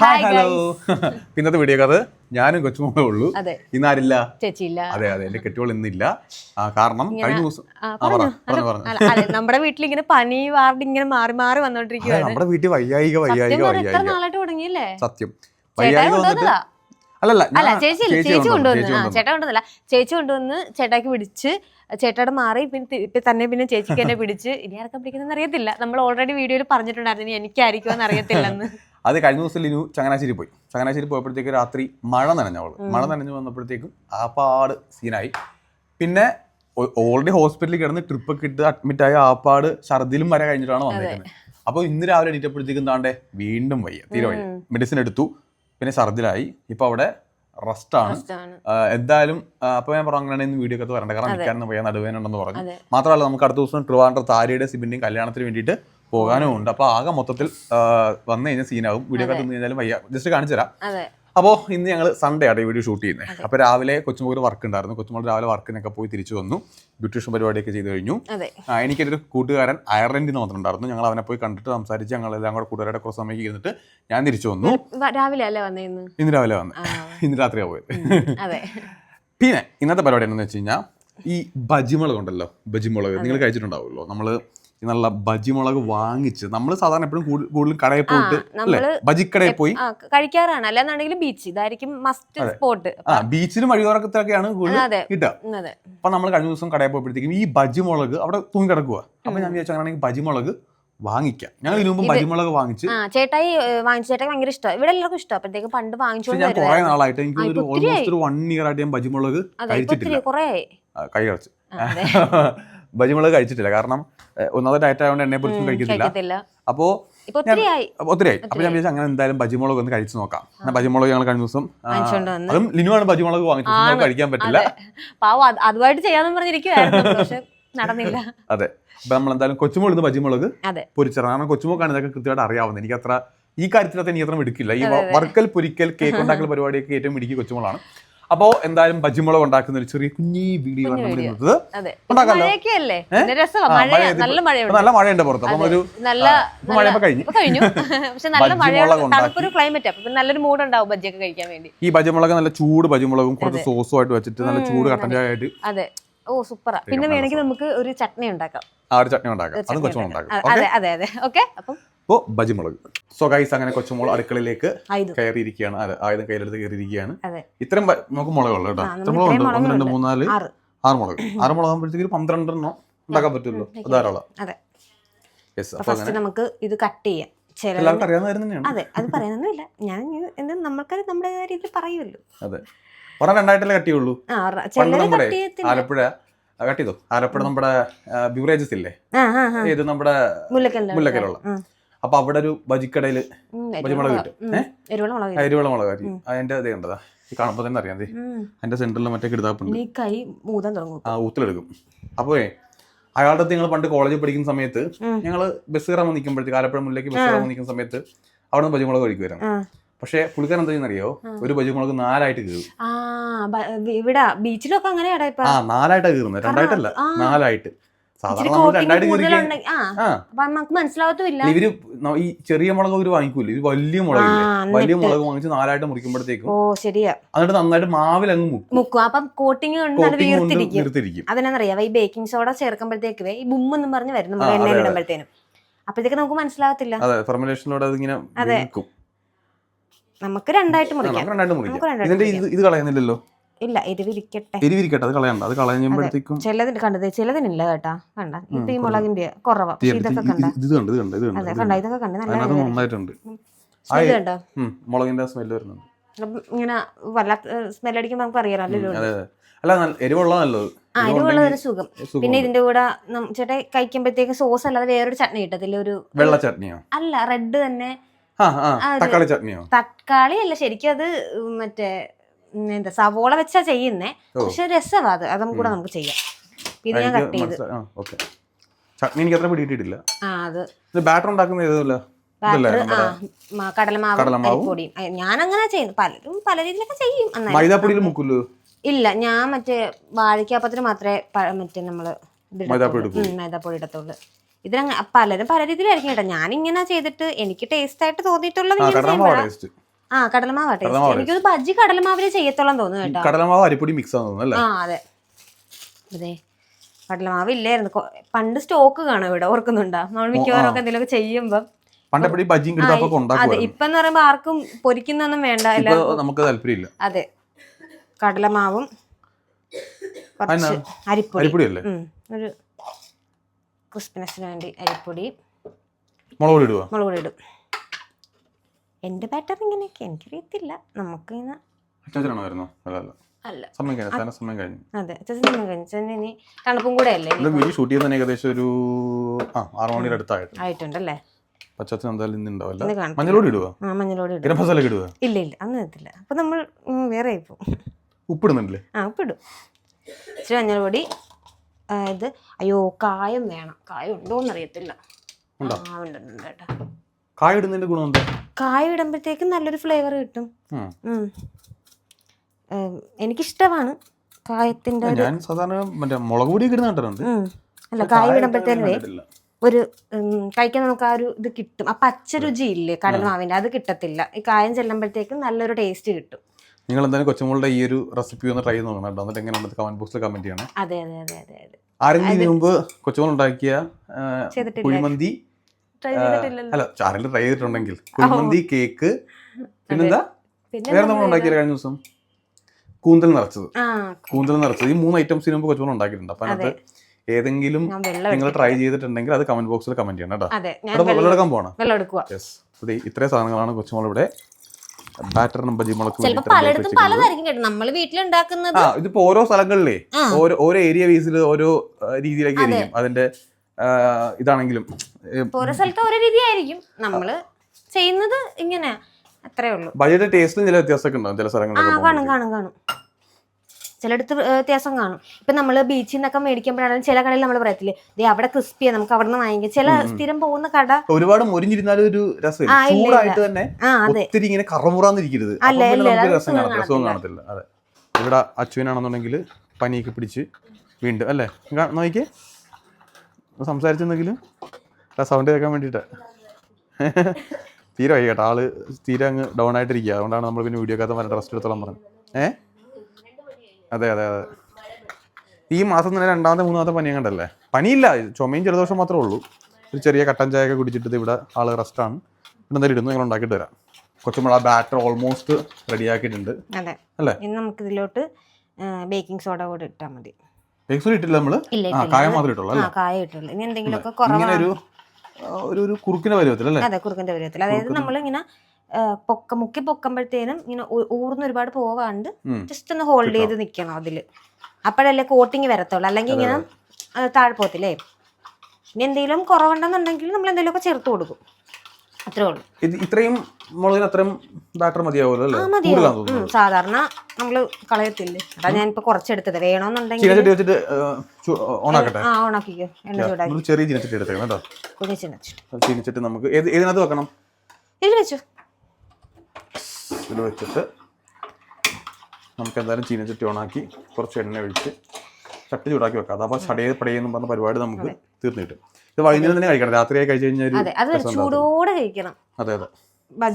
Hi hello ഇന്നത്തെ video കഥ ഞാനും കൊച്ചുമോളേ ഉള്ളൂ. ഇന്ന് ആരില്ല ചേച്ചിയില്ല. അതെ അതെ. എന്റെ കെട്ടിയോൾ ഇന്നില്ല. കാരണം കഴിഞ്ഞ ദിവസം നമ്മുടെ വീട്ടിൽ ഇങ്ങനെ പനി വാർഡ് ഇങ്ങനെ മാറി മാറി വന്നോണ്ടിരിക്കുകയാണ് നമ്മുടെ വീട്ടിൽ വയ്യായിക വയ്യായിക വയ്യായിക. സത്യം. വയ്യായിക വന്നിട്ട് അല്ലല്ല അല്ല ചേച്ചി ചേച്ചി കൊണ്ടുവന്നു, കൊണ്ടുവന്ന്. ചേച്ചി ആ കൊണ്ടുവന്നു. ചേട്ടാ കൊണ്ടുവന്നില്ല ചേച്ചി കൊണ്ടുവന്ന് ചേട്ടാക്ക് പിടിച്ച് ചേട്ടയുടെ മാറി പിന്നെ തന്നെ പിന്നെ ചേച്ചിക്ക് എന്നെ പിടിച്ച്. ഇനി ആർക്കാ പിടിക്കുന്നതെന്ന് അറിയത്തില്ല. നമ്മൾ ഓൾറെഡി വീഡിയോയിൽ പറഞ്ഞിട്ടുണ്ടായിരുന്നു ഇനി എനിക്കായിരിക്കുമെന്ന് അറിയത്തില്ലെന്ന്. അത് കഴിഞ്ഞ ദിവസം ലിനു ചങ്ങനാശ്ശേരി പോയി. ചങ്ങനാശ്ശേരി പോയപ്പോഴത്തേക്ക് രാത്രി മഴ നനഞ്ഞവൾ മഴ നനഞ്ഞു വന്നപ്പോഴത്തേക്കും ആപ്പാട് സീനായി. പിന്നെ ഓൾറെഡി ഹോസ്പിറ്റലിൽ കിടന്ന് ട്രിപ്പ് ഒക്കെ ഇട്ട് അഡ്മിറ്റ് ആയ ആപ്പാട് ഛർദിലും വരെ കഴിഞ്ഞിട്ടാണ് വന്നേക്കുന്നത്. അപ്പോൾ ഇന്ന് രാവിലെ എണീറ്റപ്പോഴത്തേക്കും താണ്ടേ വീണ്ടും വയ്യ. തീരെ വയ്യ. മെഡിസിൻ എടുത്തു. പിന്നെ ഛർദിലായി. ഇപ്പൊ അവിടെ റെസ്റ്റാണ്. ആണ് എന്തായാലും അപ്പോൾ അപ്പൊ ഞാൻ പറഞ്ഞു അങ്ങനെ വീഡിയോ ഒക്കെ വരണ്ട കാരണം നിൽക്കാനൊന്നും വയ്യ നടുവേനുണ്ടെന്ന് പറഞ്ഞു. മാത്രമല്ല നമുക്ക് അടുത്ത ദിവസം ട്രിവാൻഡ്രം താരയുടെ സിബിന്റെയും കല്യാണത്തിന് വേണ്ടിയിട്ട് പോകാനും ഉണ്ട്. അപ്പൊ ആകെ മൊത്തത്തിൽ വന്നു കഴിഞ്ഞാൽ സീനാകും. വീഡിയോ തിന്നു കഴിഞ്ഞാലും വയ്യ. ജസ്റ്റ് കാണിച്ചു തരാം. അപ്പോൾ ഇന്ന് ഞങ്ങൾ സൺഡേ ആണ് ഈ വീഡിയോ ഷൂട്ട് ചെയ്യുന്നത് അപ്പോൾ രാവിലെ കൊച്ചുമോൾ വർക്ക് ഉണ്ടായിരുന്നു. കൊച്ചുമോൾ രാവിലെ വർക്കിനൊക്കെ പോയി തിരിച്ചു വന്നു. ബ്യൂട്ടീഷ്യൻ പരിപാടിയൊക്കെ ചെയ്തു കഴിഞ്ഞു. എനിക്കൊരു കൂട്ടുകാരൻ അയർലൻഡിൽ നിന്ന് വന്നിട്ടുണ്ടായിരുന്നു. ഞങ്ങൾ അവനെ പോയി കണ്ടിട്ട് സംസാരിച്ച് ഞങ്ങൾ എല്ലാം കൂടെ കൂട്ടുകാരുടെ കുറച്ച് സമയം ഇരുന്നിട്ട് ഞാൻ തിരിച്ചു വന്നു. രാവിലെ അല്ലേ വന്നേന്ന് ഇന്ന്? രാവിലെ വന്നു. ഇന്ന് രാത്രിയാണ് പോയത്. പിന്നെ ഇന്നത്തെ പരിപാടി എന്താണെന്ന് വെച്ച് കഴിഞ്ഞാൽ ഈ ബജിമുളക് ഉണ്ടല്ലോ ബജിമുളക്. നിങ്ങൾ കഴിച്ചിട്ടുണ്ടാവുമല്ലോ. നമ്മൾ നല്ല ബജിമുളക് വാങ്ങിച്ച് നമ്മൾ സാധാരണ എപ്പോഴും കൂടുതലും കടയിൽ പോയിട്ട് അല്ലേ? ബജിക്കടയിൽ പോയി. കഴിക്കാറാണ്. അല്ലാന്നുണ്ടെങ്കിൽ ബീച്ച്. ഇതായിരിക്കും മസ്റ്റ് സ്പോട്ട് ബീച്ചിലും വഴിയോറക്കത്തിലൊക്കെയാണ് കൂടുതൽ കിട്ടുക. അപ്പൊ നമ്മൾ കഴിഞ്ഞ ദിവസം കടയിൽ പോയപ്പോഴത്തേക്കും ഈ ബജിമുളക് അവിടെ തൂങ്ങി കിടക്കുക അപ്പൊ ഞാൻ വിചാരിച്ചു അങ്ങനെയാണെങ്കിൽ ബജിമുളക് വാങ്ങിക്കാം. ഞങ്ങൾ ഇതിനു മുമ്പ് ബജിമുളക് വാങ്ങിച്ച് ചേട്ടായി വാങ്ങിച്ചു വാങ്ങിച്ച. ചേട്ടായി ഭയങ്കര ഇഷ്ടമാണ് ഇവിടെ എല്ലാവർക്കും ഇഷ്ടം. അപ്പോഴത്തേക്ക് പണ്ട് ഞാൻ കുറെ. നാളായിട്ട് എനിക്ക് ഒരു. ഓൾമോസ്റ്റ് ഒരു വൺ ഇയർ ആയിട്ട് ഞാൻ ബജിമുളക് കഴിച്ചിട്ടില്ല. കുറേ കൈ കഴിച്ച് ബജിമുളക് കഴിച്ചിട്ടില്ല. കാരണം ഒന്നാമത്തെ ഡയറ്റ് ആയതുകൊണ്ട് എണ്ണയെ പൊരിച്ചും കഴിക്കത്തില്ല. കഴിക്കത്തില്ല. അപ്പോ ഇപ്പൊ ഒത്തിരി ആയി. അപ്പൊ ഞാൻ വിചാരിച്ചു അങ്ങനെ എന്തായാലും ബജിമുളക് ഒന്ന് കഴിച്ചു നോക്കാം. ബജിമുളക് ഞങ്ങൾ കഴിഞ്ഞ ദിവസം. അതും ലിനുവാണ് ബജിമുളക് വാങ്ങിച്ചത്. കഴിക്കാൻ പറ്റില്ല. പാവം അതുമായിട്ട് ചെയ്യാന്ന് പറഞ്ഞിരിക്കുവായിരുന്നു. പക്ഷെ നടന്നില്ല. അതെ. അപ്പൊ നമ്മൾ എന്തായാലും കൊച്ചുമുളക് ബജിമുളക് അതെ. പൊരിച്ചതാണ്. കാരണം കൊച്ചുമുളക്കാണ് ഇതൊക്കെ കൃത്യമായിട്ട് അറിയാവുന്നത്. എനിക്ക് അത്ര ഈ കാര്യത്തിലൊക്കെ എനിക്ക് അത്ര മിടുക്കില്ല. ഈ വർക്കൽ പൊരിക്കൽ കേക്ക് ഉണ്ടാക്കൽ പരിപാടിയൊക്കെ ഏറ്റവും മിടുക്കി കൊച്ചുമോളാണ്. അപ്പോ എന്തായാലും ബജിമുളക് ഉണ്ടാക്കുന്ന ഒരു ചെറിയ കുഞ്ഞി വീഡിയോ ആണ് നമ്മൾ ഇന്നത്. മഴ നല്ല മഴയുണ്ട്. പുറത്ത്. അപ്പൊ ഒരു മഴ കഴിഞ്ഞു. നല്ലൊരു മൂഡ് ഉണ്ടാവും ബജ്ജിയൊക്കെ കഴിക്കാൻ വേണ്ടി. ഈ ബജിമുളക് നല്ല ചൂട് ബജിമുളകും കുറച്ച് സോസും ആയിട്ട് വെച്ചിട്ട് നല്ല ചൂട് കട്ടൻ ചായ ആയിട്ട് അതെ. ഓ സൂപ്പറാ പിന്നെ വേണമെങ്കിൽ നമുക്ക് ഒരു ചട്നി ഉണ്ടാക്കാം. ആ ഒരു ചട്നി ഉണ്ടാക്കാം. അതും കൊച്ചുമോൾ ഉണ്ടാക്കാം. അതെ അതെ അതെ. ഓക്കെ? അപ്പം അപ്പോ ബജിമുളക് സോ ഗൈസ് അങ്ങനെ കൊച്ചുമോൾ അടുക്കളയിലേക്ക് കയറിയിരിക്കുകയാണ്. ആയുധം കയ്യിലെടുത്ത് കയറിയിരിക്കുകയാണ്. ഇത്രയും നമുക്ക് മുളകുള്ളൂ കേട്ടോ. ഇത്ര മുളകുണ്ട് ഒന്ന് രണ്ട്. മൂന്നാൽ ആറ്. മുളക്. ആറ് മുളക് ആകുമ്പോഴത്തേക്ക് ഒരു പന്ത്രണ്ടെണ്ണം ഉണ്ടാക്കാൻ പറ്റുമല്ലോ ധാരാളം. നമുക്ക് ഇത് കട്ട് ചെയ്യാം. ചില എല്ലാവർക്കും അറിയാവുന്ന കാര്യം തന്നെയാണ്. അതെ അത് പറയാനൊന്നുമില്ല ഞാൻ എന്താ നമ്മൾക്കത് നമ്മുടെ രീതിയിൽ പറയുമല്ലോ. അതെ. ഒരെണ്ണം രണ്ടായിട്ടല്ലേ കട്ട് ചെയ്യുള്ളൂ? ആ റ- പണ്ട് ചിലര് നമ്മുടെ കട്ട് ആലപ്പുഴ നമ്മുടെ ബിവറേജസ് ഇല്ലേ ഇത് നമ്മുടെ മുല്ലക്കലുള്ള അപ്പൊ അവിടെ ഒരു വജിക്കടയിൽ ബജിമുളക് കിട്ടും. ഏഹ് എരിവള മുളക് അരി. അതിന്റെ ഇത് കണ്ടതാ. ഈ കാണുമ്പോൾ തന്നെ അറിയാം. അതിന്റെ സെന്ററിൽ മറ്റേ കിടുതാപ്പുണ്ട് കൈ മൂതാൻ തുടങ്ങും ആ ഊത്തിലെടുക്കും. അപ്പോഴേ അയാളുടെ അടുത്ത് ഞങ്ങൾ പണ്ട് കോളേജിൽ പഠിക്കുന്ന സമയത്ത്. ഞങ്ങൾ ബസ് കയറാൻ നിൽക്കുമ്പോഴത്തേക്ക് ആലപ്പുഴ മുല്ലേക്ക് ബസ് കയറാൻ നിൽക്കുന്ന സമയത്ത് അവിടെ നിന്ന് ബജിമുളക് കഴിക്കുമായിരുന്നു വരാം പക്ഷേ പുള്ളിക്കാരൻ എന്താ അറിയോ ഒരു ബജിമുളക് നാലായിട്ട് കീറും. ഇവിടെ ബീച്ചിലൊക്കെ ആ നാലായിട്ടാ കീറുന്നത് രണ്ടായിട്ടല്ല നാലായിട്ട്. ഇവർ ഈ ചെറിയ മുളക് ഇവർ വാങ്ങിക്കൂല ഇത് വലിയ മുളക് വലിയ മുളക് വാങ്ങിച്ച് നാലായിട്ട് മുറിക്കുമ്പോഴത്തേക്കും ഓ ശരിയാ. എന്നിട്ട് നന്നായിട്ട് മാവിൽ അങ്ങ് മുക്കും. അപ്പം കോട്ടിങ് വീർത്തിരിക്കും. അതിനെന്നറിയാം ഈ ബേക്കിംഗ് സോഡ ചേർക്കുമ്പോഴത്തേക്ക് ഈ ബും എന്ന് പറഞ്ഞ് വരും. ഇടുമ്പോഴത്തേനും. അപ്പോഴത്തേക്ക് നമുക്ക് മനസ്സിലാവത്തില്ല. അതെ ഫെർമിനേഷനിലൂടെ അതിങ്ങനെ അതെ. നമുക്ക് രണ്ടായിട്ട് മുറിക്കാം. ഇതിന്റെ ഇത് ഇത് കളയുന്നില്ലല്ലോ? ഇല്ല എരിവിരിക്കട്ടെ. എരിവിരിക്കട്ടെ അത് കളയണ്ട. അത് കളയുമ്പോഴത്തേക്കും ചിലതിന് കണ്ടത് ചിലതിനില്ല കേട്ടാ. കണ്ട. ഇപ്പൊ ഈ മുളകിന്റെ കുറവാ. ഇത് ഇതൊക്കെ കണ്ട. ഇത് കണ്ട ഇത് കണ്ട് ഇത് കണ്ട് ഇത്. ഇതൊക്കെ കണ്ട. നല്ല നന്നായിട്ടുണ്ട്. കണ്ടോ? മുളകിന്റെ സ്മെല്ല് വരുന്നുണ്ട്. ഇങ്ങനെ വല്ലാത്ത സ്മെൽ അടിക്കുമ്പോൾ നമുക്ക് അതെ അല്ല എരിവുള്ള നല്ലത്. ആ എരിവുള്ളതൊരു സുഖം. സുഖം പിന്നെ ഇതിന്റെ കൂടെ ചേട്ടാ കഴിക്കുമ്പോഴത്തേക്ക് സോസ് അല്ലാതെ വേറൊരു ചട്നി കിട്ടത്തില്ല ഒരു വെള്ള ചട്നിയോ? അല്ല റെഡ് തന്നെ. തക്കാളി ചട്നിയോ? തക്കാളി അല്ല ശരിക്കും അത് മറ്റേ എന്താ സവോള വെച്ചാ ചെയ്യുന്നേ. പക്ഷെ രസമാ അത്. അതും കൂടെ നമുക്ക് ചെയ്യാം. ഇത് ഞാൻ കട്ട് ചെയ്ത്. ചട്നി എനിക്ക് അത്ര പിടിയിട്ടിട്ടില്ല. ഇത് ബാറ്റർ ഉണ്ടാക്കുന്ന ഏതല്ല കടലമാവും. അരിപ്പൊടിയും. ഞാൻ അങ്ങനെ ചെയ്യുന്നു. പലരും പല രീതിയിലൊക്കെ ചെയ്യും മൈദാപ്പൊടിയിൽ മുക്കുല്ലോ? ഇല്ല ഞാൻ മറ്റേ വാഴയ്ക്കാപ്പത്തിന് മാത്രമേ മറ്റേ നമ്മൾ മൈദാപ്പൊടി ഇടത്തുള്ളൂ. ഇതിനങ്ങ പലരും പല രീതിയിലായിരിക്കും കേട്ടോ. ഞാൻ ഇങ്ങനെ ചെയ്തിട്ട് എനിക്ക് ടേസ്റ്റ് ആയിട്ട് തോന്നിയിട്ടുള്ളത് ആ ഇങ്ങനെ കടലമാവ് എനിക്കൊരു ബജ്ജി കടലമാവിലെ ചെയ്യത്തോളം തോന്നുന്നു കേട്ടോ. കടലമാവ് അരിപ്പൊടി മിക്സ് ആണെന്ന് തോന്നുന്നു അല്ലേ? ആ അതെ. അതെ കടലമാവ് ഇല്ലായിരുന്നു. പണ്ട് സ്റ്റോക്ക് കാണാം ഇവിടെ ഓർക്കുന്നുണ്ടോ? നമ്മൾ മിക്കവാറും ഒക്കെ എന്തെങ്കിലുമൊക്കെ ചെയ്യുമ്പം. പണ്ടെപ്പോഴും ബജ്ജിയും അതെ ഇപ്പൊ എന്ന് പറയുമ്പോ ആർക്കും പൊരിക്കുന്നൊന്നും വേണ്ട നമുക്ക് താല്പര്യമില്ല. അതെ. കടലമാവും കുറച്ച് അരിപ്പൊടി. ഒരു ക്രിസ്പിനെസ്സിന് വേണ്ടി അരിപ്പൊടി. മുളക് പൊടി ഇടുക മുളക് പൊടി ഇടും. എന്റെ ബാറ്റർ ഇങ്ങനെയൊക്കെ എനിക്കറിയത്തില്ല. നമുക്ക് ഇങ്ങനെ അച്ഛനാണോ വരുന്നു അല്ല അല്ല. അല്ല. സമയം കഴിഞ്ഞു സമയം കഴിഞ്ഞു. അതെ ഇനി തണുപ്പും കൂടെ അല്ലേ? ഷൂട്ട് ചെയ്യുന്നതിന് ഏകദേശം ഒരു ആ ആറ് മണിയുടെ അടുത്തായിട്ട് ആയിട്ടുണ്ടല്ലേ? പച്ചത്തിന് എന്തായാലും ഇന്ന് ഉണ്ടാവില്ല ഇന്ന് കാണത്തില്ല. മഞ്ഞളോട് ഇടുക ആ മഞ്ഞളോട് ഇടും. ഗരം മസാല ഇടുക ഇല്ല ഇല്ല അന്ന് എത്തില്ല അപ്പൊ നമ്മൾ വേറെ ഉപ്പിടുന്നുണ്ടല്ലേ? ആ ഉപ്പിടും. ഇച്ചിരി മഞ്ഞൾപ്പൊടി ആ, ഇത് അയ്യോ കായം വേണം. കായം ഉണ്ടോന്നറിയത്തില്ല. ഉണ്ടോ? ഉണ്ട് ഉണ്ട്, ഉണ്ട് കേട്ടോ കായ ഇടുന്നതിന്റെ ഗുണം എന്താ? കായം ഇടുമ്പോഴത്തേക്കും നല്ലൊരു ഫ്ലേവർ കിട്ടും. എനിക്കിഷ്ടമാണ് കായത്തിന്റെ ഞാൻ സാധാരണ മറ്റേ മുളക് പൊടി അല്ല കായ ഇടുമ്പോഴത്തേനേ ഒരു കഴിക്കാൻ നമുക്ക് ആ ഒരു ഇത് കിട്ടും. ആ പച്ച രുചി ഇല്ലേ കടൽമാവിന്റെ അത് കിട്ടത്തില്ല. ഈ കായം ചെല്ലുമ്പോഴത്തേക്കും നല്ലൊരു ടേസ്റ്റ് കിട്ടും. നിങ്ങൾ എന്തായാലും കൊച്ചുമോളുടെ ഈ ഒരു റെസിപ്പി ഒന്ന് ട്രൈ ചെയ്ത് നോക്കണം കേട്ടോ. എന്നിട്ട് എങ്ങനെയാണ് കമന്റ് ബോക്സിൽ കമന്റ് ചെയ്യണം. അതെ അതെ അതെ അതെ ആരെങ്കിലും മുമ്പ് കൊച്ചുമോൾ ഉണ്ടാക്കിയ കുഴിമന്തി അല്ല ആരെങ്കിലും ട്രൈ ചെയ്തിട്ടുണ്ടെങ്കിൽ. കുഴിമന്തി കേക്ക്. പിന്നെന്താ? പിന്നെ വേറെ നമ്മൾ ഉണ്ടാക്കിയത് കഴിഞ്ഞ ദിവസം? കൂന്തൽ നിറച്ചത്. കൂന്തൽ നിറച്ചത്. ഈ മൂന്ന് ഐറ്റംസിന് മുമ്പ് കൊച്ചുമോൾ ഉണ്ടാക്കിയിട്ടുണ്ട്. അപ്പൊ അതിനകത്ത് ഏതെങ്കിലും നിങ്ങൾ ട്രൈ ചെയ്തിട്ടുണ്ടെങ്കിൽ അത് കമന്റ് ബോക്സിൽ കമന്റ് ചെയ്യണം കേട്ടോ. അതെ ഞാൻ വെള്ളം എടുക്കാൻ പോകണം ഇത്രയും സാധനങ്ങളാണ് കൊച്ചുമോൾ ഇവിടെ ബാറ്റർ നമ്പർ ജിമുളക്ക് ചിലപ്പോ പലയിടത്തും പലതായിരിക്കും കേട്ടോ. വീട്ടിലുണ്ടാക്കുന്നത് ആ ഇതിപ്പോ ഓരോ സ്ഥലങ്ങളിലേ ഓരോ ഏരിയ ബേസിൽ ഓരോ രീതിയിലേക്ക് അതിന്റെ ഇതാണെങ്കിലും ഓരോ സ്ഥലത്ത് ഓരോ രീതിയായിരിക്കും. നമ്മൾ ചെയ്യുന്നത് ഇങ്ങനെ അത്രേ ഉള്ളൂ. ബജിയുടെ ടേസ്റ്റിൽ ചില വ്യത്യാസമൊക്കെ ഉണ്ടാവും ചില ആ കാണും കാണും കാണും. ചിലയിടത്ത് ഏ, വ്യത്യാസം കാണും. ഇപ്പൊ നമ്മൾ ബീച്ചിൽ നിന്നൊക്കെ മേടിക്കുമ്പോഴാണ് ചില കടയിൽ നമ്മൾ പറയത്തില്ലേ ദേ അവിടെ ക്രിസ്പിയാ നമുക്ക് അവിടെ നിന്ന് വാങ്ങിക്കാം. ചില സ്ഥിരം പോകുന്ന കട ഒരുപാട് മുരിഞ്ഞിരുന്നാലും ഒരു രസം. ചൂടായിട്ട് തന്നെ ഒത്തിരി ഇങ്ങനെ കറമുറാന്നിരിക്കരുത്. അത് രസം സുഖം കാണത്തില്ല രസവും കാണത്തില്ല. കാണത്തില്ല. അതെ. ഇവിടെ അച്ഛനാണെന്നുണ്ടെങ്കിൽ പനിയൊക്കെ പിടിച്ച് വീണ്ടും അല്ലേ? നോക്കിക്കേ. സംസാരിച്ചെന്നെങ്കിലും ആ സൗണ്ട് കേൾക്കാൻ വേണ്ടിയിട്ട്. തീരെ വൈകി കേട്ടോ ആൾ തീരെ അങ്ങ് ഡൗൺ ആയിട്ടിരിക്കുക അതുകൊണ്ടാണ് നമ്മൾ പിന്നെ വീഡിയോ കാത്ത പറഞ്ഞിട്ട് റെസ്റ്റ് എടുത്തോളം പറഞ്ഞു ഏ? അതെ അതെ അതെ. ഈ മാസം തന്നെ രണ്ടാമത്തെ മൂന്നാമത്തെ പനിയും കണ്ടല്ലേ? പനിയില്ല. ചുമയും ജലദോഷം മാത്രമേ ഉള്ളൂ. ഒരു ചെറിയ കട്ടൻ ചായ ഒക്കെ കുടിച്ചിട്ട് ഇവിടെ ആൾ റെസ്റ്റാണ് ഇവിടെ എന്തായാലും ഇടുന്നു. ഞങ്ങൾ ഉണ്ടാക്കിയിട്ട് വരാം. കൊച്ചുമ്പോൾ ആ ബാറ്റർ ഓൾമോസ്റ്റ് റെഡി ആക്കിയിട്ടുണ്ട്. അതെ. അല്ലേ? ഇന്ന് നമുക്ക് ഇതിലോട്ട് ബേക്കിംഗ് സോഡ കൂടെ ഇട്ടാൽ മതി. ബേക്സ് ഇട്ടില്ല നമ്മൾ? ആ കായ മാത്രമേ ഇട്ടുള്ളൂ അല്ലേ? കായ ഇട്ടുള്ളൂ. ഇനി എന്തെങ്കിലുമൊക്കെ ഇങ്ങനെ ഒരു ഒരു ഒരു കുറുക്കിന്റെ പരുവത്തിൽ അല്ലേ അതെ കുറുക്കിന്റെ പരുവത്തിൽ. അതായത് നമ്മൾ ഇങ്ങനെ പൊക്ക മുക്കി പൊക്കുമ്പോഴത്തേനും ഇങ്ങനെ ഊർന്ന് ഒരുപാട് പോവാണ്ട്. ജസ്റ്റ് ഒന്ന് ഹോൾഡ് ചെയ്ത് നിൽക്കണം അതിൽ. അപ്പോഴല്ലേ കോട്ടിങ് വരത്തുള്ളൂ. അല്ലെങ്കിൽ ഇങ്ങനെ താഴെ പോകത്തില്ലേ? ഇനി എന്തെങ്കിലും കുറവുണ്ടെന്നുണ്ടെങ്കിൽ നമ്മൾ എന്തെങ്കിലുമൊക്കെ ചേർത്ത് കൊടുക്കും. അത്രേ ഉള്ളൂ. ഇത് ഇത്രയും മുളകിന് അത്രയും ബാറ്റർ മതിയാവുമല്ലോ അല്ലേ? തോന്നുന്നു. സാധാരണ നമ്മൾ കളയത്തില്ലേ? അതാ ഞാനിപ്പോ കുറച്ചെടുത്തത്. വേണമെന്നുണ്ടെങ്കിൽ ചീനച്ചട്ടി വെച്ചിട്ട് ഓണാക്കട്ടെ? ആ ഓണാക്കിക്കോ. എണ്ണ ചൂടാക്കി. നമ്മൾ ചെറിയ ചീനച്ചട്ടി എടുത്തേക്കണം കേട്ടോ. കുഞ്ഞിച്ച് വെച്ചിട്ട് അത് ചീനച്ചട്ടി നമുക്ക് ഏത് ഏതിനകത്ത് വെക്കണം? ഇതിൽ വെച്ചു. ഇതിൽ വെച്ചിട്ട് നമുക്ക് എന്തായാലും ചീനച്ചട്ടി ഓണാക്കി കുറച്ച് എണ്ണ ഒഴിച്ച് ചട്ടി ചൂടാക്കി വെക്കാം. അതാ ചടയെ പടയെന്നും പറഞ്ഞ പരിപാടി നമുക്ക് തീർന്നു കിട്ടും. ഇത് വൈകുന്നേരം തന്നെ കഴിക്കണം. രാത്രിയായി കഴിച്ചു കഴിഞ്ഞാൽ അതെ അത് ചൂടോടെ കഴിക്കണം. അതെ അതെ.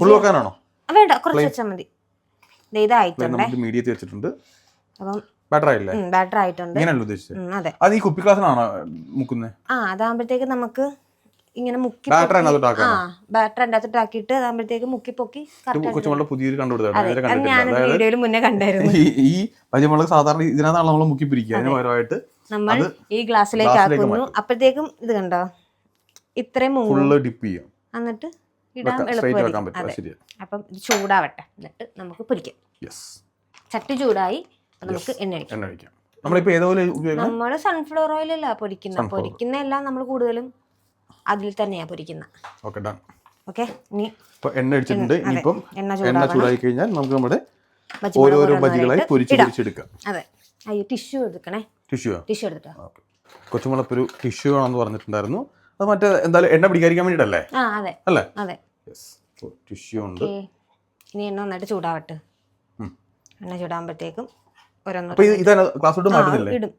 ഫുൾ വെക്കാനാണോ? വേണ്ട കുറച്ച് വെച്ചാൽ മതി. ഇതായിട്ടുണ്ടേ. മീഡിയത്തിൽ വെച്ചിട്ടുണ്ട്. അപ്പം ബാറ്റർ ആയില്ലേ? ബാറ്റർ ആയിട്ടുണ്ട്. ഇങ്ങനെയല്ല ഉദ്ദേശിച്ചത്? അതെ. ഈ കുപ്പി ഗ്ലാസ്സിനാണോ മുക്കുന്നത് ആ അതാകുമ്പോഴത്തേക്ക് നമുക്ക് ഇങ്ങനെ മുക്കി ബാറ്റർ അതിനകത്തോട്ട് ആ ബാറ്റർ അതിനകത്തോട്ട് ആക്കിയിട്ട് അതാകുമ്പോഴത്തേക്ക് മുക്കി പൊക്കി കൊച്ചുമോളുടെ പുതിയൊരു കണ്ടുപിടുത്തം കണ്ടിട്ടില്ല. വീഡിയോയിൽ മുന്നേ കണ്ടായിരുന്നു. ഈ പച്ചമുളക് സാധാരണ ഇതിനകത്താണ് നമ്മൾ മുക്കി പിരിക്കുക. അതിന് പകരമായിട്ട് നമ്മൾ ഈ ഗ്ലാസ്സിലേക്ക് ആക്കുന്നു. അപ്പോഴത്തേക്കും ഇത് കണ്ടോ? ഇത്രയും ഫുള്ള് ഡിപ്പ് ചെയ്യാം. എന്നിട്ട് ഇടാൻ എളുപ്പമായിരിക്കും അപ്പം ഇത് ചൂടാവട്ടെ. എന്നിട്ട് നമുക്ക് പൊരിക്കാം. യെസ് ചട്ടി ചൂടായി നമുക്ക് എണ്ണ ഒഴിക്കാം. നമ്മളിപ്പോ ഉപയോഗിക്കണം? നമ്മൾ സൺഫ്ലവർ ഓയിൽ അല്ല പൊരിക്കുന്ന. പൊരിക്കുന്ന എല്ലാം നമ്മൾ കൂടുതലും അതിൽ തന്നെയാ പൊരിക്കുന്നത് ഓക്കെ ഡൺ ഓക്കെ ഇനി എണ്ണ അടിച്ചിട്ടുണ്ട്. ഇനിയിപ്പം എണ്ണ ചൂടായി കഴിഞ്ഞാൽ നമുക്ക് നമ്മുടെ ഓരോരോ ബജികളായി പൊരിച്ച് പൊരിച്ചെടുക്കാം. അതെ. അയ്യോ ടിഷ്യൂ എടുക്കണേ. ടിഷ്യൂ ടിഷ്യൂ എടുത്തിട്ടോ കൊച്ചുമുളപ്പ് ഒരു ടിഷ്യൂ ആണെന്ന് പറഞ്ഞിട്ടുണ്ടായിരുന്നു. അത് മറ്റേ എന്തായാലും എണ്ണ പിടിക്കാതിരിക്കാൻ വേണ്ടിയിട്ടല്ലേ? അല്ലേ? അതെ. ടിഷ്യൂ ഉണ്ട്. ഇനി എണ്ണ നന്നായിട്ട് ചൂടാവട്ടെ. എണ്ണ ചൂടാകുമ്പോഴത്തേക്കും ഓരോന്ന് ക്ലാസ് ഇടും.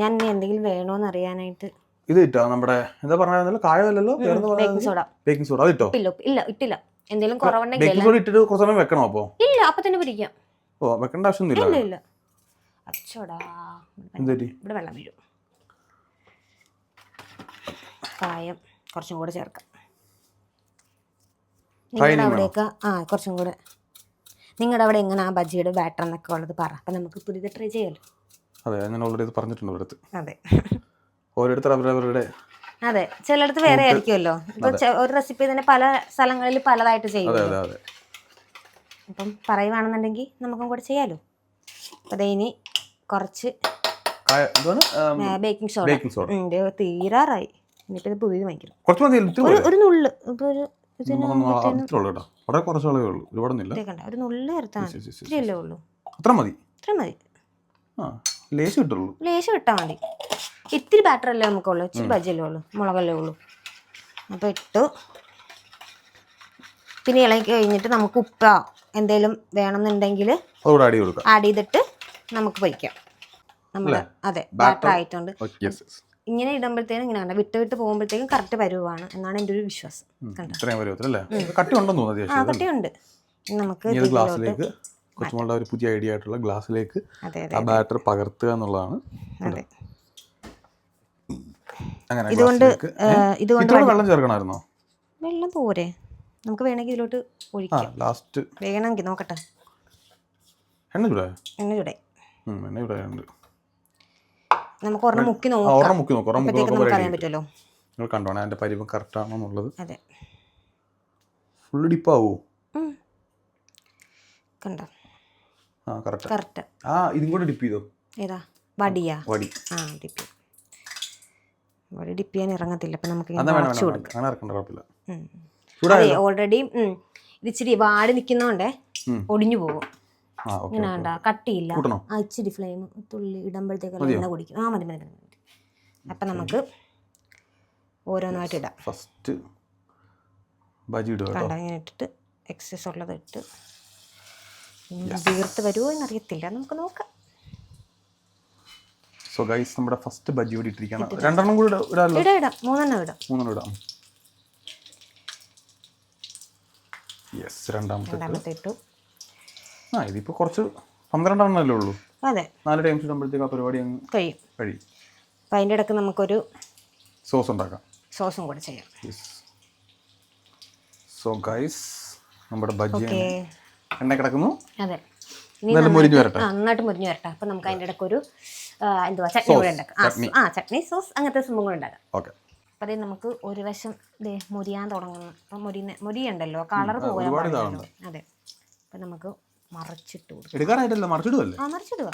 ഞാൻ എന്തെങ്കിലും വേണോന്ന് അറിയാനായിട്ട് ഇത് ഇട്ടോ നമ്മുടെ എന്താ പറഞ്ഞാൽ കായമല്ലല്ലോ ബേക്കിംഗ് സോഡ. ബേക്കിംഗ് സോഡ അത് ഇട്ടോ ഇല്ല ഇട്ടില്ല. എന്തെങ്കിലും കുറവുണ്ടെങ്കിൽ ബേക്കിംഗ് സോഡ ഇട്ടിട്ട് കുറച്ച് സമയം വെക്കണോ അപ്പോ? ഇല്ല അപ്പൊ തന്നെ പിടിക്കാം. ഓ വെക്കേണ്ട ആവശ്യമൊന്നുമില്ല. ഇല്ല ഇല്ല. അച്ചോടാ. ഇവിടെ വെള്ളം വീഴും കായം കുറച്ചും കൂടെ ചേർക്കാം. നിങ്ങളുടെ അവിടെയൊക്കെ ആ കുറച്ചും കൂടെ. നിങ്ങളുടെ അവിടെ എങ്ങനെ ആ ബജിയുടെ ബാറ്റർ എന്നൊക്കെ ഉള്ളത് പറ. അപ്പം നമുക്ക് പുതിയത് ട്രൈ ചെയ്യാമല്ലോ അതെ ഞാൻ ഓൾറെഡി ഇത് പറഞ്ഞിട്ടുണ്ട് അതെ. ഓരോരുത്തർ അവരവരുടെ അതെ ചിലടത്ത് വേറെ ആയിരിക്കുമല്ലോ. ഇപ്പൊ ഒരു റെസിപ്പി തന്നെ പല സ്ഥലങ്ങളിൽ പലതായിട്ട് ചെയ്യും അതെ അതെ അതെ. അപ്പം പറയുവാണെന്നുണ്ടെങ്കിൽ നമുക്കും കൂടെ ചെയ്യാലോ? അപ്പം ഇനി കുറച്ച് ബേക്കിംഗ് സോഡ തീരാറായി. ഇനിയിപ്പോൾ ഇത് പുതിയത് വാങ്ങിക്കണം. ഒരു. ഒരു നുള്ള്. ഇപ്പൊ ഒരു നുള്ള്. ഇത്രയല്ലേ ഉള്ളൂ. അത്ര മതി. ലേശം കിട്ടുള്ളൂ ലേശം ഇട്ടാൽ മതി. ഇത്തിരി ബാറ്റർ അല്ലേ നമുക്കുള്ളൂ? ഇച്ചിരി ബജ്ജല്ലേ ഉള്ളൂ മുളകല്ലേ ഉള്ളൂ. അപ്പോൾ ഇട്ടു. പിന്നെ ഇളക്കി കഴിഞ്ഞിട്ട് നമുക്ക് ഉപ്പ എന്തെങ്കിലും വേണമെന്നുണ്ടെങ്കിൽ ആഡ് ചെയ്തിട്ട് നമുക്ക് പൊയ്ക്കാം നമ്മുടെ അതെ ബാറ്റർ ആയിട്ടുണ്ട്. യെസ് ഇങ്ങനെ ഇടുമ്പോഴത്തേനും ഇങ്ങനെ കണ്ട? വിട്ട് വിട്ട് പോകുമ്പോഴത്തേക്കും കറക്റ്റ് വരുവാണ് എന്നാണ് എന്റെ ഒരു വിശ്വാസം. ആ കട്ടിയുണ്ട്. നമുക്ക് ഗ്ലാസ്സിലേക്ക് കൊച്ചുമോളുടെ ഒരു പുതിയ ഐഡിയ ആയിട്ടുള്ള ഗ്ലാസ്സിലേക്ക് ആ ബാറ്റർ പകർത്തുക എന്നുള്ളതാണ്. അതെ. അങ്ങനെ ഇതുകൊണ്ട് ഇതുകൊണ്ട് വെള്ളം ചേർക്കണമായിരുന്നോ? വെള്ളം പോരെ. നമുക്ക് വേണമെങ്കിൽ ഇതിലോട്ട് ഒഴിക്കാം. ലാസ്റ്റ് വേണമെങ്കിൽ നോക്കട്ടെ. എണ്ണ ചൂടായോ? എണ്ണ ചൂടെ ഉം, എണ്ണ ചൂടായുണ്ട്. നമുക്ക് ഒരെണ്ണം മുക്കി നോക്കാം. ഒരെണ്ണം മുക്കി നോക്കും. ഒരെണ്ണം മുക്കി അപ്പോഴത്തേക്ക് നോക്കുമ്പോൾ നമുക്ക് അറിയാൻ. പറ്റുമല്ലോ. നിങ്ങൾ കണ്ടോണേ അതിന്റെ പരിവം കറക്റ്റ് ആണോ എന്നുള്ളത് അതെ ഫുള്ള് ഡിപ്പാവോ ഉം. കണ്ടോ? ആ കറക്റ്റ് കറക്റ്റ് ആ ഇതും കൂടെ ഡിപ്പ് ചെയ്തോ? ഏതാ? വടിയാ. വടി. ആ ഡിപ്പ് വടി ഡിപ്പ് ചെയ്യാൻ ഇറങ്ങത്തില്ല. അപ്പം നമുക്ക് മറച്ചു കൊടുക്കാം. അതെ ഓൾറെഡി ഇത് ഇച്ചിരി വാടി നിൽക്കുന്നതുകൊണ്ടേ. ഒടിഞ്ഞു പോകും. ഇങ്ങനെ വേണ്ട കട്ടിയില്ല. ആ ഇച്ചിരി ഫ്ലെയിം തുള്ളി ഇടുമ്പോഴത്തേക്കെല്ലാം എണ്ണ കുടിക്കും. ആ മതി മതി മതി അപ്പം നമുക്ക് ഓരോന്നായിട്ട് ഇടാം. ഫസ്റ്റ് ബജി ഇടുക ഇട്ടിട്ട് എക്സസ് ഉള്ളത് ഇട്ട് വീർത്ത് വരുമോ എന്നറിയത്തില്ല. നമുക്ക് നോക്കാം. സോ ഗൈസ് നമ്മുടെ ഫസ്റ്റ് ബജ്ജി കൂടി ഇട്ടിരിക്കണം രണ്ടെണ്ണം കൂടി ഇടാ- ഇടാമല്ലോ ഇടാം ഇടാം. മൂന്നെണ്ണം ഇടാം. മൂന്നെണ്ണം ഇടാം. യെസ് രണ്ടാമത്തെ ഇട്ടു. ആ ഇതിപ്പോൾ കുറച്ച് പന്ത്രണ്ടെണ്ണം അല്ലേ ഉള്ളൂ. അതെ. നാല് ടൈംസ് ഇടുമ്പോഴത്തേക്ക് ആ പരിപാടി അങ്ങ് കഴിയും. കഴിയും അപ്പം അതിന്റെ ഇടയ്ക്ക് നമുക്കൊരു സോസ് ഉണ്ടാക്കാം. സോസും കൂടെ ചെയ്യാം. സോ ഗൈസ് നമ്മുടെ ബജ്ജി ഓക്കേ എണ്ണ കിടക്കുന്നു. അതെ. നന്നായിട്ട് മുരിഞ്ഞു വരട്ടെ. നന്നായിട്ട് മുരിഞ്ഞു വരട്ടെ. അപ്പം നമുക്ക് അതിന്റെ ഇടയ്ക്ക് ഒരു എന്തുവാ? ചട്നി കൂടെ ഉണ്ടാക്കാം. ആ, ചട്നി. സോസ് അങ്ങനത്തെ സംഭവം കൂടെ ഉണ്ടാക്കാം. ഓക്കെ. അപ്പം അതേ നമുക്ക് ഒരു വശം ദേ മുരിയാൻ തുടങ്ങുന്നു അപ്പം മുരി മുരിയുണ്ടല്ലോ കളർ പോകാൻ അതെ. അപ്പം നമുക്ക് മറിച്ചിട്ട് കൊടുക്കാം. ആ മറിച്ചിടുക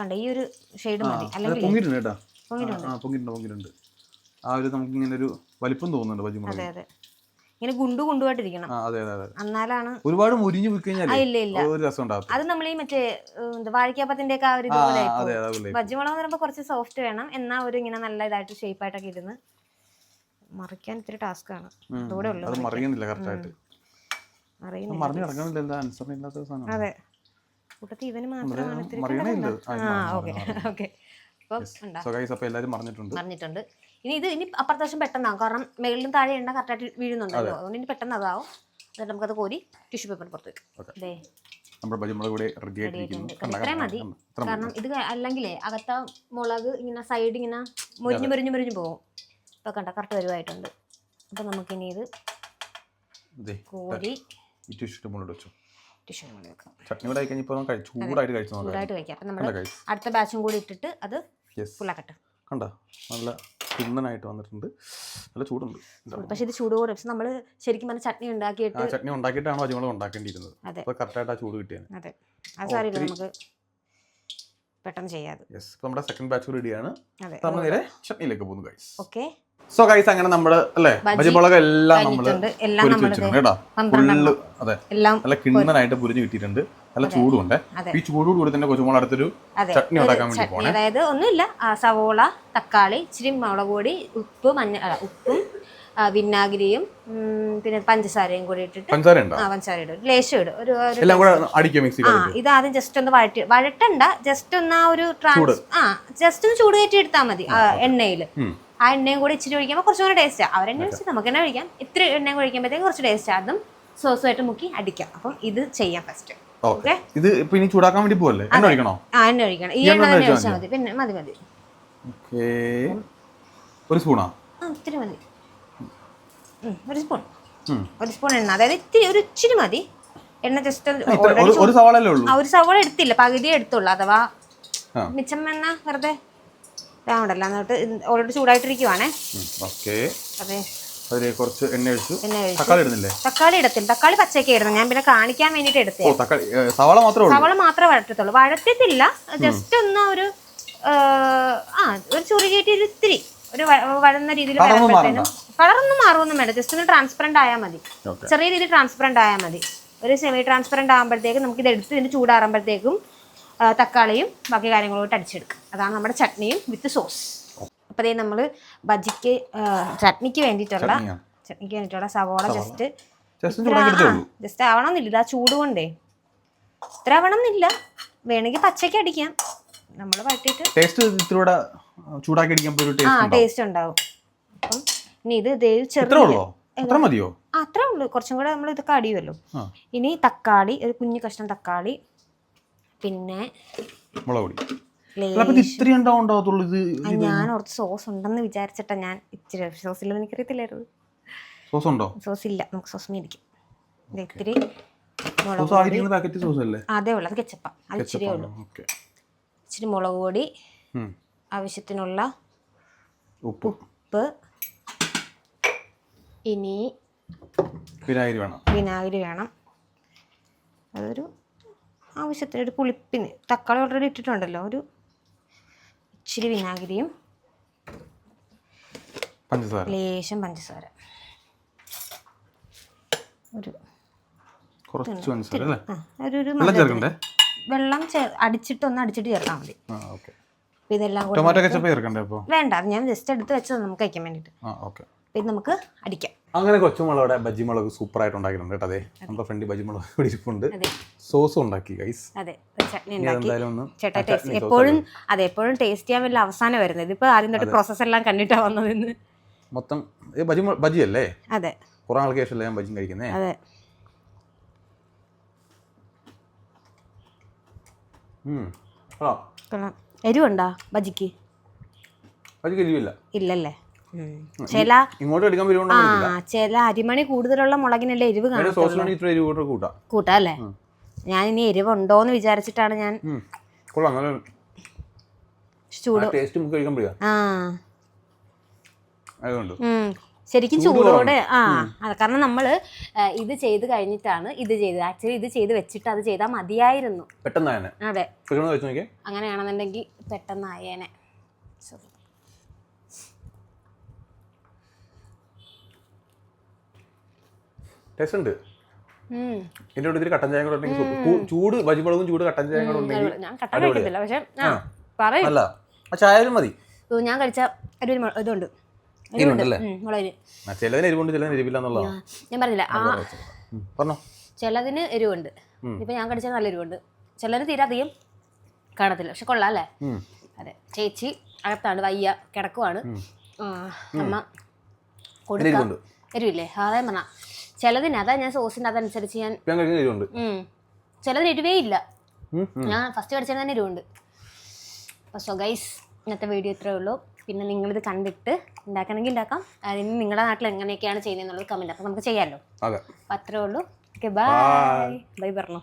കണ്ടോ ഈ ഒരു ഷെയ്ഡ് മതി. അല്ലെങ്കിൽ പൊങ്ങിയിട്ടുണ്ട്. ആ ഒരു നമുക്ക് ഇങ്ങനെ ഒരു വലിപ്പം തോന്നുന്നുണ്ട് അതെ അതെ. ഇങ്ങനെ ഗുണ്ടു ഗുണ്ടുമായിട്ടിരിക്കണം അതെ അതെ അതെ. എന്നാലാണ് ഒരുപാട് മുരിഞ്ഞു പോയി കഴിഞ്ഞാൽ ഒരു രസം ഉണ്ടാവും അത് നമ്മൾ ഈ മറ്റേ എന്താ വാഴക്കാപ്പത്തിന്റെ ഒക്കെ ആ ഒരു ഇതുപോലെ ബജ്ജിമുളക് എന്ന് പറയുമ്പോൾ കുറച്ച് സോഫ്റ്റ് വേണം. എന്നാ ഒരു ഇങ്ങനെ നല്ല ഇതായിട്ട് ഷേപ്പ് ആയിട്ടൊക്കെ ഇരുന്ന് മറിക്കാൻ ഇത്തിരി ടാസ്ക് ആണ്. അതോടെ ഉള്ളത് അത് മറിയുന്നില്ല കൂട്ടത്തിൽ ഇവന് മാത്രമാണ് ഇത്തിരി ആ ഓക്കെ ഓക്കെ. അപ്പം എല്ലാരും എല്ലാവരും മറിഞ്ഞിട്ടുണ്ട്. പറഞ്ഞിട്ടുണ്ട് ഇനി ഇത് ഇനി അപ്പുറത്തെ വശം പെട്ടെന്നാവും. കാരണം മേളിലും താഴെ എണ്ണ കറക്റ്റായിട്ട് വീഴുന്നുണ്ടല്ലോ. അതുകൊണ്ട് ഇനി പെട്ടെന്ന് അതാവും. എന്നിട്ട് നമുക്കത് കോരി ടിഷ്യൂ പേപ്പർ പുറത്ത് വെക്കാം. നമ്മുടെ റെഡി ആയിട്ടിരിക്കുന്നു ഇത്രയും മതി. മതി. കാരണം ഇത് അല്ലെങ്കിലേ അകത്ത മുളക് ഇങ്ങനെ സൈഡ് ഇങ്ങനെ മുരിഞ്ഞ് മുരിഞ്ഞ് മുരിഞ്ഞ് പോകും ഇപ്പൊ കണ്ട കറക്റ്റ് വരുവായിട്ടുണ്ട്. അപ്പൊ നമുക്കിനി ഇത് കോരി ടിഷ്യൂ മുകളിൽ വെച്ചു. ചട്നി കൂടെ ചൂടായിട്ട് കഴിച്ചു നോക്കാം. ചൂടായിട്ട് കഴിക്കാം. അപ്പൊ നമ്മൾ അടുത്ത ബാച്ചും കൂടി ഇട്ടിട്ട് അത് ഫുള്ളാക്കട്ടെ കണ്ടോ? നല്ല തിന്നനായിട്ട് വന്നിട്ടുണ്ട്. നല്ല ചൂടുണ്ട്. പക്ഷേ ഇത് ചൂടോടെ. പക്ഷെ നമ്മൾ ശരിക്കും പറഞ്ഞ ചട്നി ആ ഉണ്ടാക്കിയിട്ട് ചട്നി ഉണ്ടാക്കിയിട്ടാണ് ബജിമുളക് ഉണ്ടാക്കേണ്ടിയിരുന്നത്? അതെ. അപ്പോൾ കറക്റ്റായിട്ട് ആ ചൂട് കിട്ടിയാണ് അതെ. അത് സാരില്ല നമുക്ക് പെട്ടെന്ന് ചെയ്യാതെ. യെസ് ഇപ്പോൾ നമ്മുടെ സെക്കൻഡ് ബാച്ച് റെഡിയാണ് നമ്മൾ നേരെ ചട്നിയിലേക്ക് പോകുന്നു ഗൈസ് ഓക്കേ. സോ ഗൈസ് അങ്ങനെ നമ്മൾ അല്ലേ? ബജിമുളക് എല്ലാം നമ്മൾ നമ്മൾ വെച്ചിട്ടുണ്ട് കേട്ടോ. ഫുള്ള് അതെ. എല്ലാം നല്ല കിണ്ണനായിട്ട് പുരിഞ്ഞു കിട്ടിയിട്ടുണ്ട്. നല്ല ചൂടുണ്ട്. ഉണ്ട് ഈ ചൂടോട് കൂടി തന്നെ കൊച്ചുമോൾ അടുത്തൊരു ചട്നി ഉണ്ടാക്കാൻ വേണ്ടി പോകണം പോണേ. അതായത് ഒന്നുമില്ല. സവോള തക്കാളി ഇച്ചിരി മുളക് പൊടി ഉപ്പ് മഞ്ഞ ഉപ്പും വിന്നാഗിരിയും വിനാഗിരിയും പിന്നെ പഞ്ചസാരയും കൂടി ഇട്ടിട്ട് പഞ്ചസാര ആ പഞ്ചസാര ഇടും. ലേശം ഇടും. ഒരു എല്ലാം കൂടെ അടിക്കുക മിക്സിയിൽ ആ ഇത് ആദ്യം ജസ്റ്റ് ഒന്ന് വഴറ്റി വഴട്ടണ്ട ജസ്റ്റ് ഒന്ന് ആ ഒരു ട്രാൻസ് ആ ജസ്റ്റ് ഒന്ന് ചൂട് കയറ്റി എടുത്താൽ മതി എണ്ണയിൽ ആ എണ്ണയും കൂടി ഇച്ചിരി ഒഴിക്കുമ്പോൾ കുറച്ചും കൂടി ടേസ്റ്റ് അവരെണ്ണ ഒഴിച്ച് നമുക്ക് എണ്ണ ഒഴിക്കാം. ഇത്തിരി എണ്ണയും കൂടി ഒഴിക്കുമ്പോഴത്തേക്ക് കുറച്ച് ടേസ്റ്റ് അതും സോസുമായിട്ട് മുക്കി അടിക്കാം. അപ്പം ഇത് ചെയ്യാം ഫസ്റ്റ് ഓക്കെ. ഇത് ഇപ്പൊ ഇനി ചൂടാക്കാൻ വേണ്ടി പോവല്ലേ? എണ്ണ ഒഴിക്കണോ? ആ എണ്ണ ഒഴിക്കണം. ഈ എണ്ണ തന്നെ ഒഴിച്ചാൽ മതി. പിന്നെ മതി മതി. ഓക്കേ. ഒരു സ്പൂണാ? ഇത്തിരി മതി. ഒരു സ്പൂൺ. ഒരു സ്പൂൺ എണ്ണ. അതായത് ഇത്തിരി ഒരു ഇച്ചിരി മതി. എണ്ണ ജസ്റ്റ് ഒരു- സവാള അല്ലേ ഉള്ളൂ? ആ ഒരു സവാള എടുത്തില്ല. പകുതി എടുത്തുള്ളൂ അഥവാ. മിച്ചം എണ്ണ വെറുതെ. ഇതാവണ്ടല്ലോ എന്നിട്ട് ഓൾറെഡി ചൂടായിട്ടിരിക്കുവാണേ. ഓക്കെ. അതെ. അതിൽ കുറച്ച് എണ്ണ ഒഴിച്ചു. തക്കാളി ഇടുന്നില്ലേ? തക്കാളി ഇടത്തില്ല. തക്കാളി പച്ചയ്ക്ക് ഇടുന്നു ഞാൻ പിന്നെ കാണിക്കാൻ വേണ്ടിട്ട് എടുത്തേ തക്കാളി സവാള മാത്രമേ സവള മാത്രമേ വഴറ്റത്തുള്ളൂ വഴറ്റത്തില്ല ജസ്റ്റ് ഒന്ന് ഒരു ആ, ഒരു ചുരുകിയിട്ട് ഒരു ഇത്തിരി. ഒരു വഴന്ന രീതിയിൽ കളറൊന്നും മാറുമൊന്നും വേണ്ട. ജസ്റ്റ് ഒന്ന് ട്രാൻസ്പെറന്റ് ആയാൽ മതി. ചെറിയ രീതിയിൽ ട്രാൻസ്പെറന്റ് ആയാൽ മതി. ഒരു സെമി ട്രാൻസ്പെറന്റ് ആകുമ്പോഴത്തേക്കും നമുക്ക് ഇത് എടുത്ത് ഇതിന് ചൂടാറുമ്പോഴത്തേക്കും തക്കാളിയും ബാക്കി കാര്യങ്ങളോട്ട് അടിച്ചെടുക്കും. അതാണ് നമ്മുടെ ചട്നിയും വിത്ത് സോസ് അപ്പോൾ അതേ നമ്മൾ ബജിക്ക് ചട്നിക്ക് വേണ്ടിയിട്ടുള്ള ചട്നിക്ക് വേണ്ടിയിട്ടുള്ള സവോള ജസ്റ്റ് ജസ്റ്റ് ആവണമെന്നില്ല. ഇതാ ചൂട് കൊണ്ടേ. ഇത്ര ആവണമെന്നില്ല. വേണമെങ്കിൽ പച്ചയ്ക്ക് അടിക്കാം. നമ്മൾ ഇത്തിരി ചൂടാക്കി അടിക്കുമ്പോൾ ആ ടേസ്റ്റ് ഉണ്ടാവും. അപ്പം ഇനി ഇത് ചെറിയ അത്ര മതിയോ? അത്രേ ഉള്ളൂ. കുറച്ചും കൂടെ നമ്മൾ ഇതൊക്കെ അടിയുമല്ലോ. ഇനി തക്കാളി ഒരു കുഞ്ഞു കഷ്ണം തക്കാളി. പിന്നെ മുളക് പൊടി. അല്ല, അപ്പൊ ഇത് ഞാൻ കുറച്ച് സോസ് ഉണ്ടെന്ന് വിചാരിച്ചിട്ടാ ഞാൻ ഇച്ചിരി സോസ് ഇല്ലെന്ന് എനിക്കറിയത്തില്ലായിരുന്നു സോസ് ഉണ്ടോ സോസ് ഇല്ല നമുക്ക് സോസ് മേടിക്കും. ഇത് ഇത്തിരി പാക്കറ്റ് സോസ് അല്ലേ അതേ ഉള്ളൂ അത് കെച്ചപ്പ. അത് ഇച്ചിരി ഉള്ളൂ. ഇച്ചിരി മുളക് പൊടി ആവശ്യത്തിനുള്ള ഉപ്പ്. ഉപ്പ്. ഇനി വിനാഗിരി വേണം. വിനാഗിരി വേണം. അതൊരു ആവശ്യത്തിന് ഒരു പുളിപ്പിന് തക്കാളി ഓൾറെഡി ഇട്ടിട്ടുണ്ടല്ലോ ഒരു ഇച്ചിരി വിനാഗിരിയും പഞ്ചസാര. ലേശം പഞ്ചസാര. ഒരു കുറച്ച് പഞ്ചസാര അല്ലേ? ഒരു ഒരു വെള്ളം ചേർക്കണ്ടേ? വെള്ളം ചേ- അടിച്ചിട്ട് ഒന്ന് അടിച്ചിട്ട് ചേർത്താൽ മതി. ഇതെല്ലാം കൂടെ വേണ്ട അത് ഞാൻ ജസ്റ്റ് എടുത്ത് വെച്ചത് നമുക്ക് കഴിക്കാൻ വേണ്ടിയിട്ട്. ഇത് നമുക്ക് അടിക്കാം. അങ്ങനെ കൊച്ചുമുളകടെ ബജിമുളക് സൂപ്പർ ആയിട്ട് ഉണ്ടാക്കിയിട്ടുണ്ട് കേട്ടോ അതെ. നമ്മുടെ ഫ്രണ്ട് ബജിമുളക് ഇവിടെ ഇരിപ്പുണ്ട്. അതെ. സോസും ഉണ്ടാക്കി ഗൈസ് അതെ ചട്നി ചേട്ടാ ടേസ്റ്റ് എപ്പോഴും അതെ എപ്പോഴും ടേസ്റ്റ് ചെയ്യാൻ വലിയ അവസാനം വരുന്നത്. ഇതിപ്പോ ആദ്യം തൊട്ട് പ്രോസസ് എല്ലാം കണ്ടിട്ടാ വന്നതെന്ന്. മൊത്തം ഈ ബജി ബജി അല്ലേ അതെ. കുറെ ആൾക്ക് ശേഷമല്ലേ ഞാൻ ബജി കഴിക്കുന്നേ? അതെ. എരിവുണ്ടോ ബജിക്ക്? ബജി എരിവില്ല. ഇല്ലല്ലേ. ചില ഇങ്ങോട്ട് എടുക്കാൻ ആ ചില അരിമണി കൂടുതലുള്ള മുളകിനല്ലേ എരിവ് കാണും കൂട്ടാം. അല്ലേ? ഞാൻ ഇനി എരിവ് ഉണ്ടോന്ന് വിചാരിച്ചിട്ടാണ് ഞാൻ ചൂട്. ആ ശരിക്കും ചൂടോടെ ആ. കാരണം നമ്മൾ ഇത് ചെയ്ത് കഴിഞ്ഞിട്ടാണ് ഇത് ചെയ്തത്. ആക്ച്വലി ഇത് ചെയ്ത് വെച്ചിട്ട് അത് ചെയ്താൽ മതിയായിരുന്നു. അതെ. അങ്ങനെയാണെന്നുണ്ടെങ്കിൽ പെട്ടെന്നായേനെ. ടേസ്റ്റ് ഉണ്ട്. എന്റെ കൂടെ കട്ടൻ ചായ കൂടെ ഉണ്ടെങ്കിൽ ചൂട് വജിമുളകും ചൂട് കട്ടൻ ചായ കൂടെ ഉണ്ടെങ്കിൽ പക്ഷെ അല്ല ആ ചായലും മതി. ഞാൻ കഴിച്ച ഒരു ഇതുണ്ട്. ചിലതിന് എരിവുണ്ട് ചിലതിന് എരിവില്ല എന്നുള്ളതാണ് ഞാൻ പറഞ്ഞില്ല. പറഞ്ഞോ. ചിലതിന് എരിവുണ്ട്. ഇപ്പൊ ഞാൻ കടിച്ച നല്ല എരിവുണ്ട്. ചിലര് തീരെ അധികം കാണത്തില്ല. പക്ഷെ കൊള്ളാം അല്ലേ. അതെ. ചേച്ചി അകത്താണ് വയ്യ കിടക്കുവാണ്. അമ്മ കൊടുക്കാം. എരിവില്ലേ? അതാ പറഞ്ഞ. ചിലതിന് അതാ ഞാൻ സോസിന്റെ അതനുസരിച്ച് ഞാൻ ഞാൻ കഴിക്കുന്ന എരിവുണ്ട്. ഉം. ചിലതിന് എരിവേ ഇല്ല. ഉം, ഉം. ഞാൻ ഫസ്റ്റ് പഠിച്ചത് തന്നെ എരിവുണ്ട്. അപ്പോൾ സോ ഗൈസ് ഇന്നത്തെ വീഡിയോ ഇത്രേ ഉള്ളൂ. പിന്നെ നിങ്ങളിത് കണ്ടിട്ട് ഉണ്ടാക്കണമെങ്കിൽ ഉണ്ടാക്കാം. അതിന് നിങ്ങളുടെ നാട്ടിൽ എങ്ങനെയൊക്കെയാണ് ചെയ്യുന്നത് കമന്റ് അപ്പോൾ നമുക്ക് ചെയ്യാമല്ലോ അതെ. അപ്പോൾ അത്രേ ഉള്ളൂ. ഓക്കെ ബൈ ബൈ പറഞ്ഞു.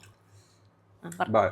പറഞ്ഞു. ബൈ